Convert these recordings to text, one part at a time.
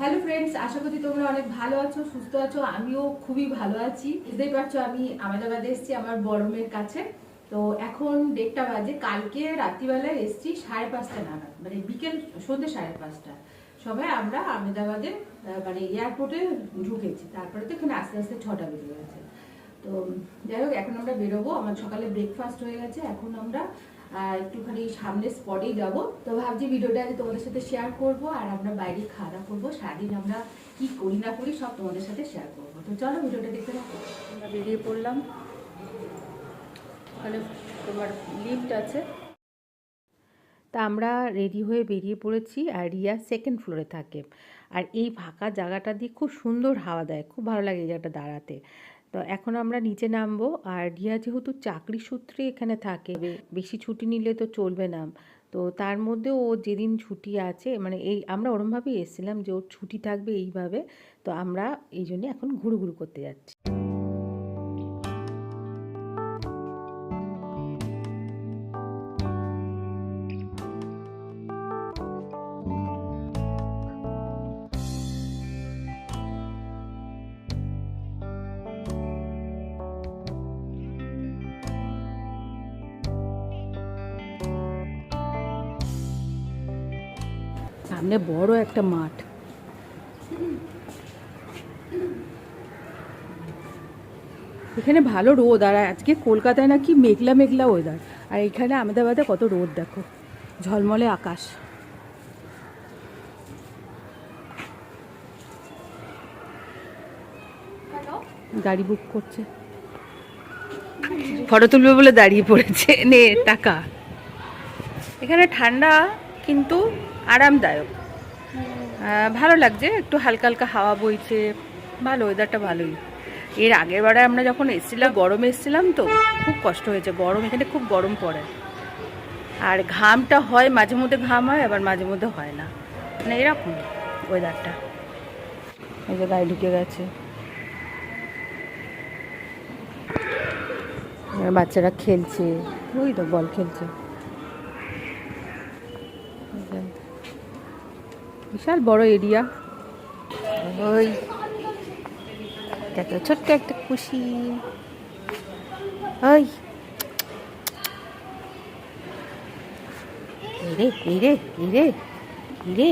Hello friends আশা করি তোমরা অনেক ভালো আছো, সুস্থ আছো, আমিও খুবই ভালো আছি। বুঝতেই পারছ, আমি আহমেদাবাদে এসেছি আমার বড় মেয়ের কাছে। তো এখন দেড়টা বাজে, কালকে রাত্রিবেলায় এসেছি সাড়ে পাঁচটা নাগাদ মানে বিকেল সন্ধ্যে সাড়ে পাঁচটা। সবাই আমরা আহমেদাবাদে মানে এয়ারপোর্টে ঢুকেছি, তারপরে তো এখানে আস্তে আস্তে ছটা বেজে গেছে। তো যাই হোক, এখন আমরা বেরোবো, আমার সকালে ব্রেকফাস্ট হয়ে গেছে, এখন আমরা একটুখানি সামনে স্পটেই যাব। তো ভাবছি ভিডিওটা আজ তোমাদের সাথে শেয়ার করব আর আমরা বাইরে খাওয়া দাওয়া করব। সারাদিন আমরা কি করি না করি সব তোমাদের সাথে শেয়ার করব। তো চলো ভিডিওটা দেখতে থাকো। আমরা বেরিয়ে পড়লাম। ওখানে তোমার লিফট আছে। তা আমরা রেডি হয়ে বেরিয়ে পড়েছি আর রিয়া সেকেন্ড ফ্লোরে থাকে। আর এই ফাঁকা জায়গাটা দিয়ে খুব সুন্দর হাওয়া দেয়। খুব ভালো লাগে এই জায়গাটা দাঁড়াতে। তো এখন আমরা নিচে নামবো। আর রিয়া যেহেতু চাকরি সূত্রে এখানে থাকে বেশি ছুটি নিলে তো চলবে না। তো তার মধ্যে ও যেদিন ছুটি আছে মানে এই, আমরা ওরমভাবেই এসেছিলাম যে ওর ছুটি থাকবে এইভাবে। তো আমরা এই জন্য এখন ঘুরু ঘুরু করতে যাচ্ছি। সামনে বড় একটা মাঠ। এখানে ভালো রোদ, আর আজকে কলকাতায় নাকি মেঘলা মেঘলা ওয়েদার আর এখানে আহমেদাবাদে কত রোদ, দেখো। ঝলমলে আকাশ। গাড়ি বুক করছে। ফটো তুলবে বলে দাঁড়িয়ে পড়েছে। নে, টাকা। এখানে ঠান্ডা, কিন্তু আরামদায়ক। ভালো লাগছে, একটু হালকা হালকা হাওয়া বইছে, ভালো ওয়েদারটা ভালোই। এর আগের বারে আমরা যখন এসেছিলাম, গরমে এসেছিলাম তো, খুব কষ্ট হয়েছে, গরম এখানে খুব গরম পড়ে। আর ঘামটা হয়, মাঝে মধ্যে ঘাম হয়, আবার মাঝে মধ্যে হয় না। মানে এরকম ওয়েদারটা এই যে গাড়ি ঢুকে গেছে। বাচ্চারা খেলছে, ওই তো বল খেলছে। বিশাল বড় এরিয়া। ওই দেখো ছোট্ট একটা খুশি। ওই। এরে এরে এরে এরে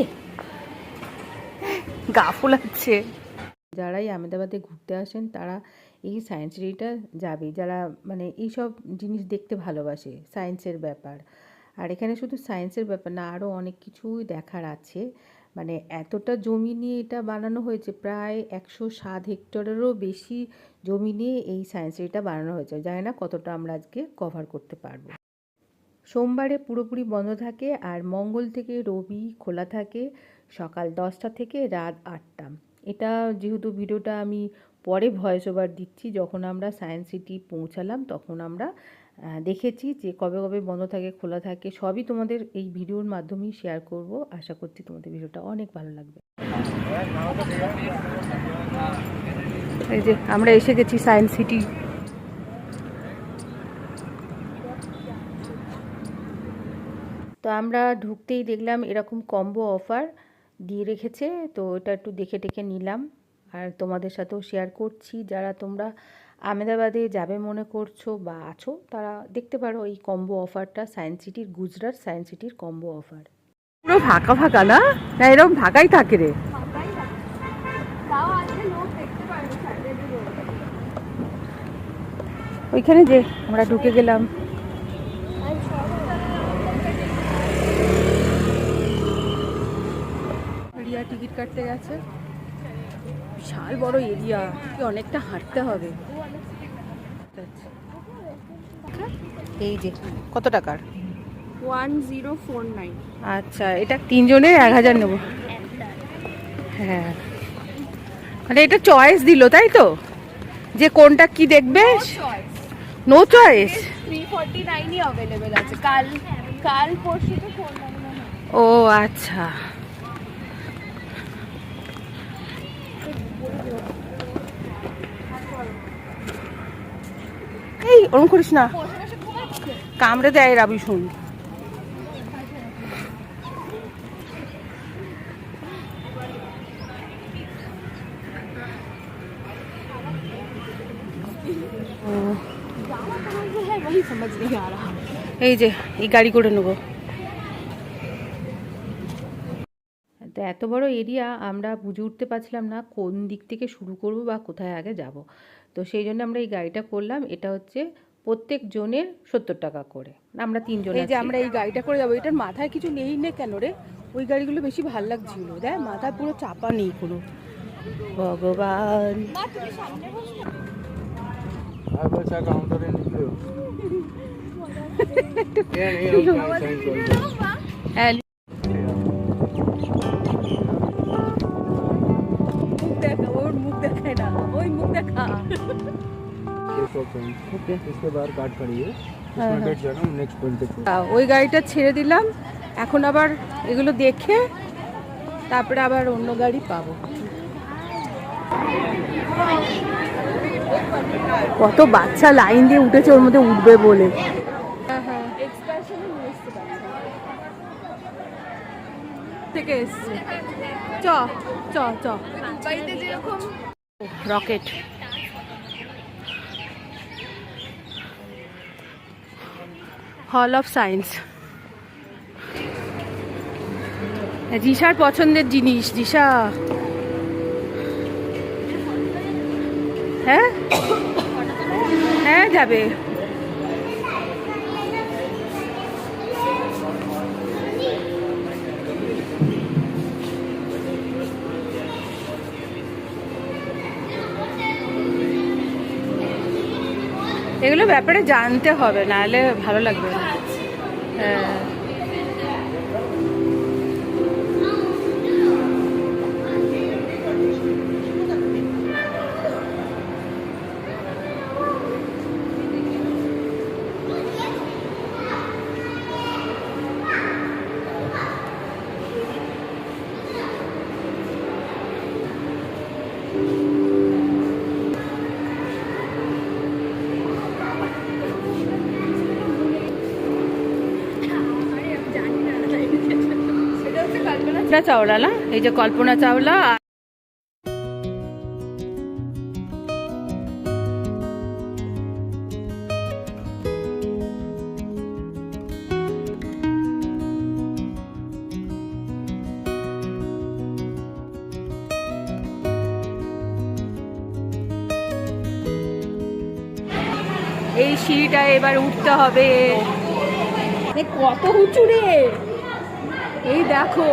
গা ফুলাচ্ছে। যারাই আহমেদাবাদে ঘুরতে আসেন তারা এই সায়েন্স সিটিটা যাবে যারা মানে এইসব জিনিস দেখতে ভালোবাসে সায়েন্সের ব্যাপার। আর এখানে শুধু সায়েন্সের ব্যাপার না আরও অনেক কিছুই দেখার আছে। মানে এতটা জমি নিয়ে এটা বানানো হয়েছে, প্রায় একশো সাত হেক্টরেরও বেশি জমি নিয়ে এই সায়েন্স সিটিটা বানানো হয়েছে। জানি না কতটা আমরা আজকে কভার করতে পারব। সোমবারে পুরোপুরি বন্ধ থাকে আর মঙ্গল থেকে রবি খোলা থাকে সকাল দশটা থেকে রাত আটটা। এটা যেহেতু ভিডিওটা আমি পরে ভয়েস ওভার দিচ্ছি, যখন আমরা সায়েন্স সিটি পৌঁছালাম, তখন আমরা দেখেছি যে কবে কবে বন্ধ থাকে, খোলা থাকে, সবই তোমাদের এই ভিডিওর মাধ্যমেই শেয়ার করব। আশা করছি তোমাদের ভিডিওটা অনেক ভালো লাগবে। এই যে আমরা এসে গেছি সায়েন্স সিটি তো আমরা ঢুকতেই দেখলাম এরকম কম্বো অফার দিয়ে রেখেছে। তো এটা একটু দেখে টেখে নিলাম। আর তোমাদের সাথেও শেয়ার করছি। যারা তোমরা আহমেদাবাদে যাবে মনে করছ বা আছো তারা দেখতে পারো এই কম্বো অফারটা সায়েন্স সিটির গুজরাট সায়েন্স সিটির কম্বো অফার পুরো ফাঁকা ফাঁকা না? না এরকম ফাঁকাই থাকে রে। ওইখানে যে আমরা ঢুকে গেলাম। রিয়া টিকিট কাটতে গেছে। বিশাল বড় এরিয়া অনেকটা হাঁটতে হবে। এই যে কত টাকার? ওয়ান জিরো ফোর নাইন আচ্ছা এটা তিনজনের এক হাজার নেব। হ্যাঁ। মানে এটা চয়েস দিল তাই তো? যে কোনটা কি দেখবে? নো। চয়েস ও আচ্ছা। এই ওরম করিস না। কামড়ে দেয় এরা ভীষণ এই যে, এই গাড়ি করে নেব। তো এত বড় এরিয়া, আমরা বুঝে উঠতে পারছিলাম না কোন দিক থেকে শুরু করব বা কোথায় আগে যাব। তো সেই জন্য আমরা এই গাড়িটা করলাম। এটা হচ্ছে প্রত্যেক জনের সত্তর টাকা করে। আমরা তিনজন এই যে আমরা এই গাড়িটা করে যাব এটার মাথায় কিছু নেই নে কেন রে? ওই গাড়িগুলো বেশি ভালো লাগছিল। দেখ মাথায় পুরো চাপা নেই কোনো। ভগবান। ওর মুখ দেখায় না। ওই মুখ দেখা। হ্যাঁ। ওই গাড়িটা ছেড়ে দিলাম। এখন আবার এগুলো দেখে তারপরে আবার অন্য গাড়ি পাবো। কত বাচ্চা লাইন দিয়ে উঠেছে ওর মধ্যে উঠবে বলে। বাচ্চা। থেকে এসছে। চ চ চ। রকেট হল অফ সায়েন্স জিসার পছন্দের জিনিস জিসা হ্যাঁ? হ্যাঁ যাবে। এগুলো ব্যাপারে জানতে হবে নাহলে ভালো লাগবে না। হ্যাঁ। কল্পনা চাওলা না এই যে কল্পনা চাওলা এই সিঁড়িটা এবার উঠতে হবে। কত উঁচু রে? এই দেখো।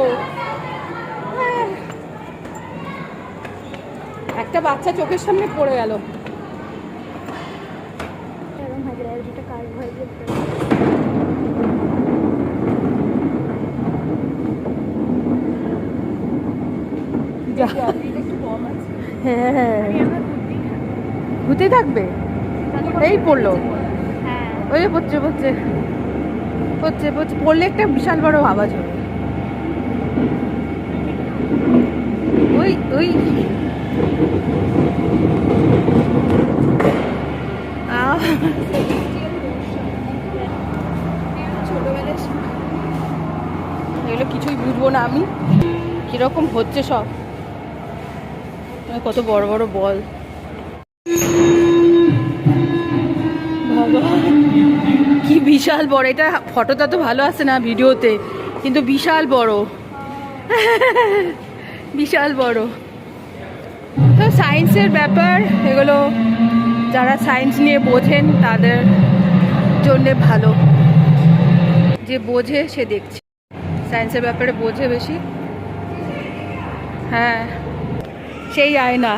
একটা বাচ্চা চোখের সামনে পড়ে গেল। হয়ে হ্যাঁ। ঘুরতে থাকবে। এই পড়ল। হ্যাঁ। ওই পড়ছে পড়ছে। পড়ছে পড়ছে। পড়লে একটা বিশাল বড় আওয়াজ হবে। ওই ওই। এগুলো কিছুই বুঝব না আমি। কীরকম হচ্ছে সব? কত বড় বড় বল। কি বিশাল বড়। এটা ফটোটা তো ভালো আসে না ভিডিওতে, কিন্তু বিশাল বড়। বিশাল বড়। তো সায়েন্সের ব্যাপার, এগুলো যারা সায়েন্স নিয়ে বোঝেন, তাদের জন্যে ভালো। যে বোঝে, সে দেখছে। সায়েন্সের ব্যাপারে বোঝে বেশি। হ্যাঁ সেই আয়না।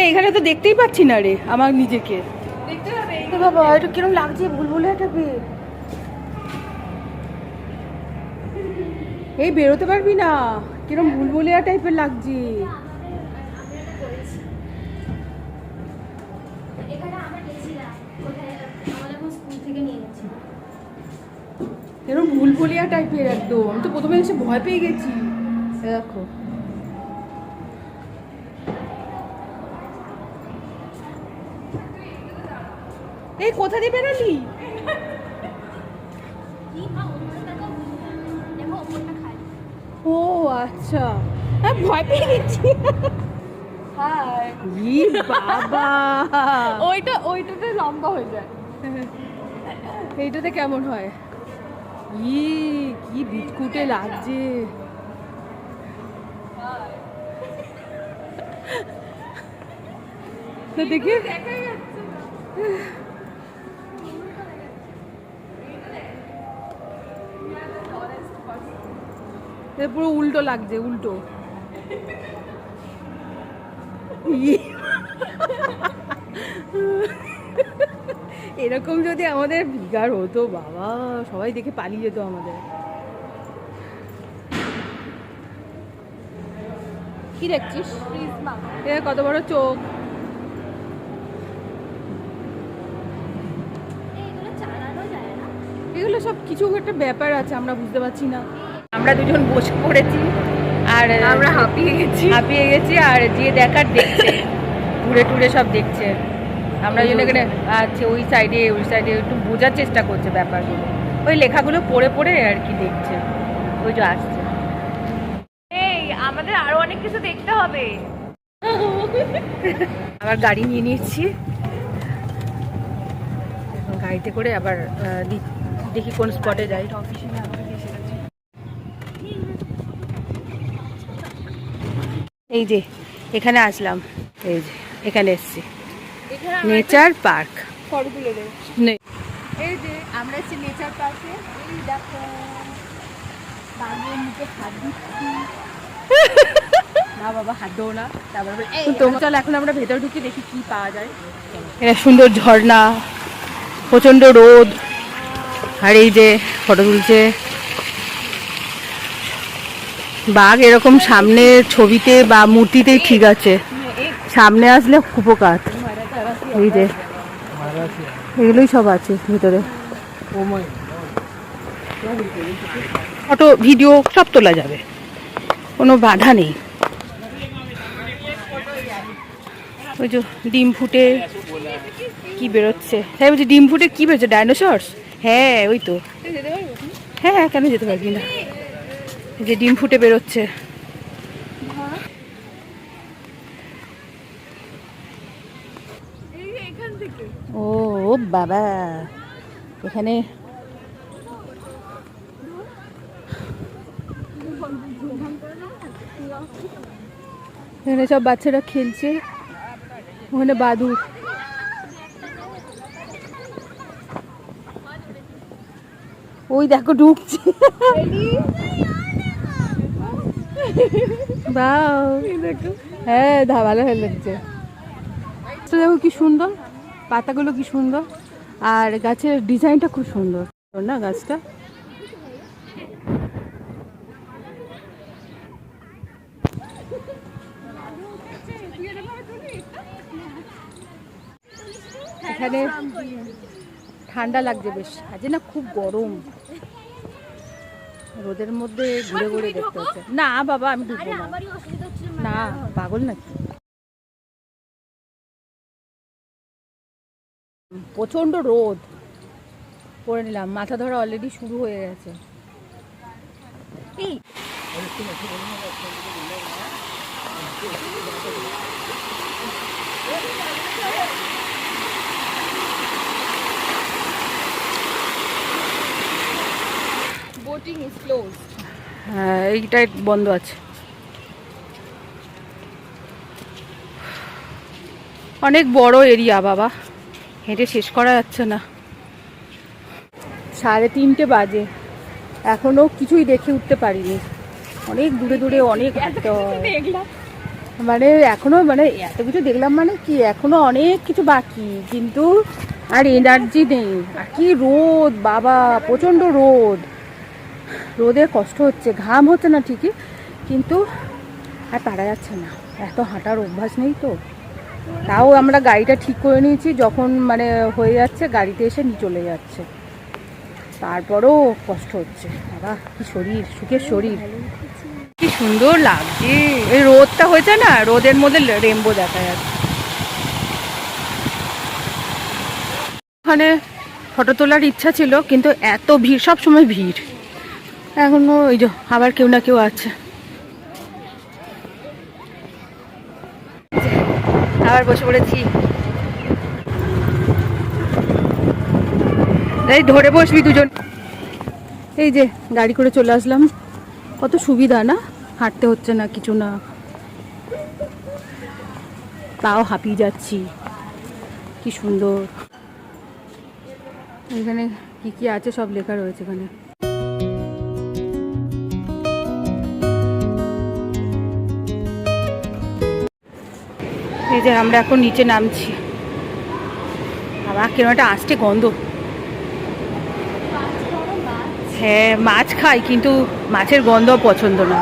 এই এখানে তো দেখতেই পাচ্ছি না রে, আমার নিজেকে। দেখতে হবে বাবা এটা কিরম লাগছে ভুলভুলে এটাকে এই বেরোতে পারবি না। কিরম ভুলভুলিয়া টাইপের লাগছে। এরকম ভুলভুলিয়া টাইপের একদম। আমি তো প্রথমে এসে ভয় পেয়ে গেছি। দেখো। এই কোথা দিয়ে বেরোলি? আচ্ছা। ভয় পেয়ে গেছি। বাবা। ওইটা ওইটাতে লম্বা হয়ে যায়। এইটাতে কেমন হয়? ই কি বিটকুটে লাগছে। দেখি। এ পুরো উল্টো লাগছে উল্টো। এরকম যদি আমাদের ভিগার হতো বাবা সবাই দেখে পালিয়ে যেত আমাদের। কি দেখছিস? এ কত বড় চোখ। এগুলো সব কিছু একটা ব্যাপার আছে আমরা বুঝতে পারছি না। আমরা দুজন বসে পড়েছি। আর আমরা হাঁপিয়ে গেছি। হাঁপিয়ে গেছি আর যে দেখার দেখছে। ঘুরে টুরে সব দেখছে। আমরা জন্য এখানে আচ্ছা ওই সাইডে ওই সাইডে একটু বোঝার চেষ্টা করছে ব্যাপারগুলো। ওই লেখাগুলো পড়ে পড়ে আর কি দেখছে। ওই যে আসছে। এই আমাদের আরও অনেক কিছু দেখতে হবে। আবার গাড়ি নিয়ে নিয়েছি এখন গাড়িতে করে আবার দেখি কোন স্পটে যাই। এই যে এখানে আসলাম। এই যে এখানে এসছি। Nature park. ফটো তুলে দেবে নেই এই যে আমরা এসেছি নেচার পার্কে। এই দেখো বাঘের মুখে হাত দিচ্ছি। না বাবা হাত দেবো না। তারপর বলে, চল এখন আমরা ভেতর ঢুকে দেখি কি পাওয়া যায়। সুন্দর ঝর্ণা প্রচণ্ড রোদ। আর এই যে ফটো তুলছে বাঘ এরকম সামনে ছবিতে বা মূর্তিতেই ঠিক আছে। সামনে আসলে উপকার এই যে, এগুলোই সব আছে ভিতরে। ফটো, ভিডিও, সব তোলা যাবে। কোনো বাধা নেই। ওই যে ডিম ফুটে কি বেরোচ্ছে? হ্যাঁ বলছি, ডিম ফুটে কি বেরোচ্ছে? ডাইনোসরস? হ্যাঁ ওই তো। হ্যাঁ হ্যাঁ কেন যেতে পারবি না? যে ডিম ফুটে বেরোচ্ছে। ও বাবা। এখানে এখানে সব বাচ্চারা খেলছে। ওখানে বাদুর ওই দেখো ঢুকছে। বাও হ্যাঁ ভালো হয়ে লাগছে। দেখো কি সুন্দর, পাতাগুলো কি সুন্দর, আর গাছের ডিজাইনটা খুব সুন্দর। না গাছটা? এখানে ঠান্ডা লাগছে বেশ, আজ না খুব গরম। রোদের মধ্যে ঘুরে ঘুরে দেখতে হচ্ছে। না বাবা আমি ঢুকবো না। না পাগল নাকি? প্রচণ্ড রোদ। পরে নিলাম মাথা ধরা অলরেডি শুরু হয়ে গেছে। হ্যাঁ এইটাই বন্ধ আছে। অনেক বড় এরিয়া বাবা। হেঁটে শেষ করা যাচ্ছে না। সাড়ে তিনটে বাজে। এখনও কিছুই দেখে উঠতে পারিনি। অনেক দূরে দূরে অনেক মানে এখনও মানে এত কিছু দেখলাম মানে কি? এখনও অনেক কিছু বাকি কিন্তু আর এনার্জি নেই। আর কি রোদ বাবা প্রচণ্ড রোদ। রোদে কষ্ট হচ্ছে, ঘাম হচ্ছে না ঠিকই, কিন্তু আর পারা যাচ্ছে না। এত হাঁটার অভ্যাস নেই তো। তাও আমরা গাড়িটা ঠিক করে নিয়েছি, যখন মানে হয়ে যাচ্ছে গাড়িতে এসে নিয়ে চলে যাচ্ছে। তারপরেও কষ্ট হচ্ছে। বাবা, কি শরীর, সুখের শরীর। কি সুন্দর লাগছে। এই রোদটা হয়েছে না, রোদের মধ্যে রেমবো দেখা যাচ্ছে। ওখানে ফটো তোলার ইচ্ছা ছিল, কিন্তু এত ভিড় সব সময় ভিড়। এখনও ওই যে আবার কেউ না কেউ আছে। আবার বসে পড়েছি। এই ধরে বসবি দুজন। এই যে গাড়ি করে চলে আসলাম। কত সুবিধা না? হাঁটতে হচ্ছে না, কিছু না। তাও হাঁপিয়ে যাচ্ছি। কি সুন্দর। এখানে কি কি আছে সব লেখা রয়েছে এখানে। এই যে আমরা এখন নিচে নামছি। আবার কেন একটা আসছে গন্ধ? হ্যাঁ মাছ খাই, কিন্তু মাছের গন্ধ পছন্দ না।